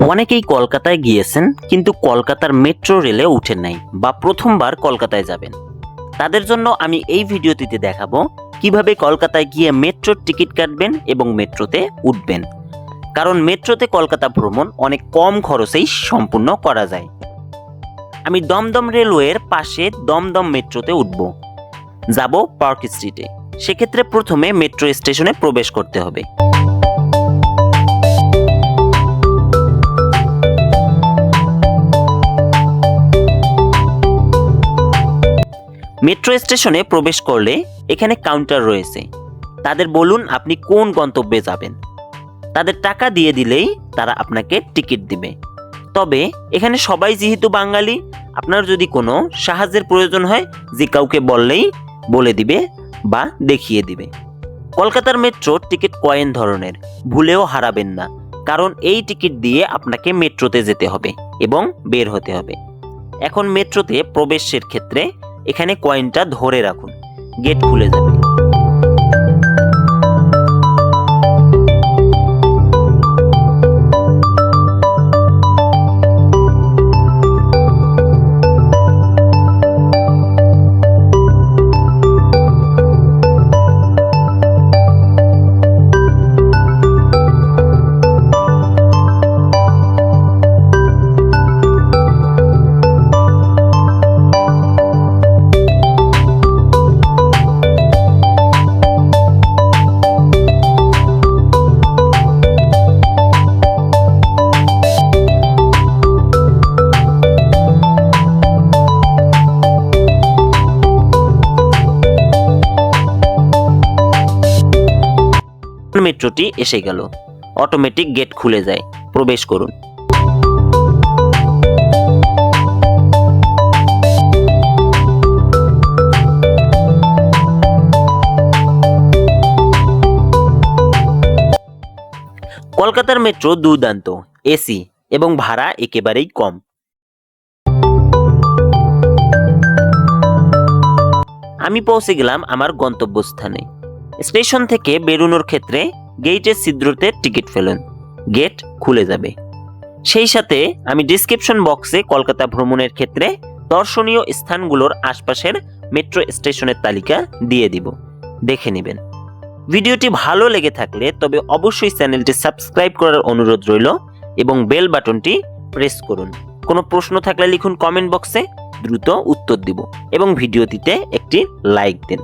অনেকেই কলকাতায় গিয়েছেন, কিন্তু কলকাতার মেট্রো রেলে উঠেন নাই বা প্রথমবার কলকাতায় যাবেন। তাদের জন্য আমি এই ভিডিওটিতে দেখাবো কীভাবে কলকাতায় গিয়ে মেট্রোর টিকিট কাটবেন এবং মেট্রোতে উঠবেন। কারণ মেট্রোতে কলকাতা ভ্রমণ অনেক কম খরচেই সম্পূর্ণ করা যায়। আমি দমদম রেলওয়ের পাশে দমদম মেট্রোতে উঠব। যাব পার্ক স্ট্রিটে। সেক্ষেত্রে প্রথমে মেট্রো স্টেশনে প্রবেশ করতে হবে। মেট্রো স্টেশনে প্রবেশ করলে এখানে কাউন্টার রয়েছে। তাদের বলুন আপনি কোন গন্তব্যে যাবেন। তাদের টাকা দিয়ে দিলেই তারা আপনাকে টিকিট দিবে। তবে এখানে সবাই যেহেতু বাঙালি, আপনার যদি কোনো সাহায্যের প্রয়োজন হয়, যে কাউকে বললেই বলে দিবে বা দেখিয়ে দিবে। কলকাতার মেট্রো টিকিট কয়েন ধরনের, ভুলেও হারাবেন না। কারণ এই টিকিট দিয়ে আপনাকে মেট্রোতে যেতে হবে এবং বের হতে হবে। এখন মেট্রোতে প্রবেশের ক্ষেত্রে এখানে কয়েনটা ধরে রাখুন। গেট খুলে যাবে। মেট্রোটি এসে গেল। অটোমেটিক গেট খুলে যায়। প্রবেশ করুন। কলকাতার মেট্রো দুর্দান্ত, এসি এবং ভাড়া একেবারেই কম। আমি পৌঁছে গেলাম আমার গন্তব্যস্থানে। স্টেশন থেকে বেরোনোর ক্ষেত্রে গেটের ছিদ্রতে টিকিট ফেলুন। গেট খুলে যাবে। সেই সাথে আমি ডিসক্রিপশন বক্সে কলকাতা ভ্রমণের ক্ষেত্রে দর্শনীয় স্থানগুলোর আশপাশের মেট্রো স্টেশনের তালিকা দিয়ে দিব। দেখে নেবেন। ভিডিওটি ভালো লেগে থাকলে তবে অবশ্যই চ্যানেলটি সাবস্ক্রাইব করার অনুরোধ রইল এবং বেল বাটনটি প্রেস করুন। কোনো প্রশ্ন থাকলে লিখুন কমেন্ট বক্সে, দ্রুত উত্তর দিব এবং ভিডিওটিতে একটি লাইক দিন।